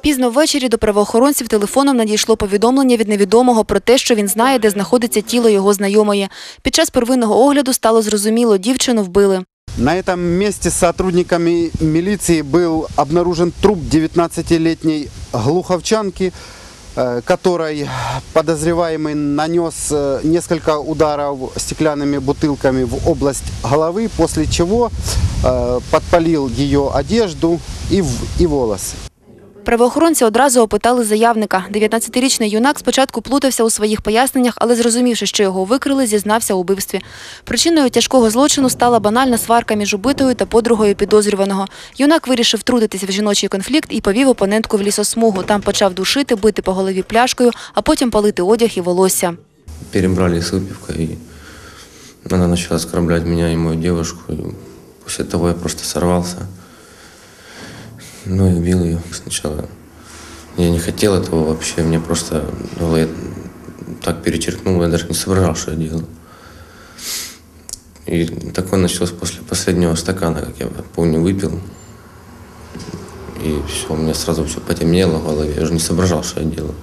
Пізно ввечері до правоохоронців телефоном надійшло повідомлення від невідомого про те, що він знає, де знаходиться тіло його знайомої. Під час первинного огляду стало зрозуміло, дівчину вбили. На этом месте с сотрудниками милиции был обнаружен труп 19-летней глуховчанки, э, которой подозреваемый нанес э, несколько ударов стеклянными бутылками в область головы, после чего э, подпалил ее одежду и, в- и волосы. Правоохоронці одразу опитали заявника. 19-річний юнак спочатку плутався у своїх поясненнях, але зрозумівши, що його викрили, зізнався у вбивстві. Причиною тяжкого злочину стала банальна сварка між убитою та подругою підозрюваного. Юнак вирішив втрутитися в жіночий конфлікт і повів опонентку в лісосмугу. Там почав душити, бити по голові пляшкою, а потім палити одяг і волосся. перебрали с выпивкой, и она начала оскорблять меня и мою. И после того я просто сорвался, ну и убил ее сначала. Я не хотел этого вообще, мне просто ну, я так перечеркнул, я даже не соображал, что я делаю. И такое началось после последнего стакана, как я помню, выпил. И все, у меня сразу все потемнело в голове, я уже не соображал, что я делаю.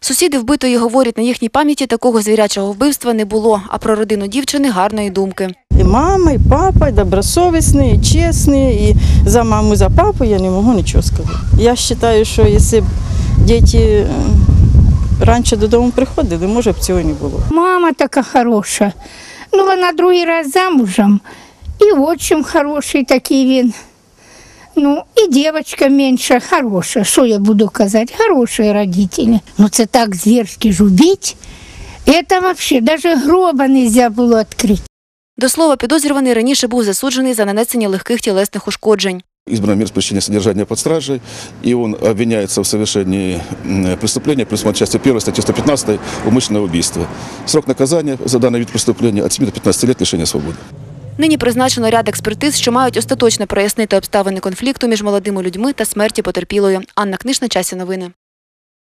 Сусіди вбитої говорять, на їхній пам'яті такого звірячого вбивства не було, а про родину дівчини гарної думки. І мама, і папа, і добросовісні, і чесні, і за маму, і за папу я не можу нічого сказати. Я вважаю, що якщо б діти е, раніше додому приходили, може б цього не було. Мама така хороша. Ну, вона другий раз замужем. І отчим хороший такий він. Ну, і дівчинка менша, хороша. Що я буду казати? Хороші родителі. Ну, це так зверськи ж убить. Это вообще даже гроба нельзя було відкрити. До слова, підозрюваний раніше був засуджений за нанесення легких тілесних ушкоджень. Избрана мера пресечения содержания под стражей, и он обвиняется в совершении м, преступления, предусмотрено частью 1 статьи 115 умышленное убийство. Срок наказания за данный вид преступления от 7 до 15 лет лишения свободы. Нині призначено ряд експертиз, що мають остаточно прояснити обставини конфлікту між молодими людьми та смерті потерпілої. Анна Книж на часі новини.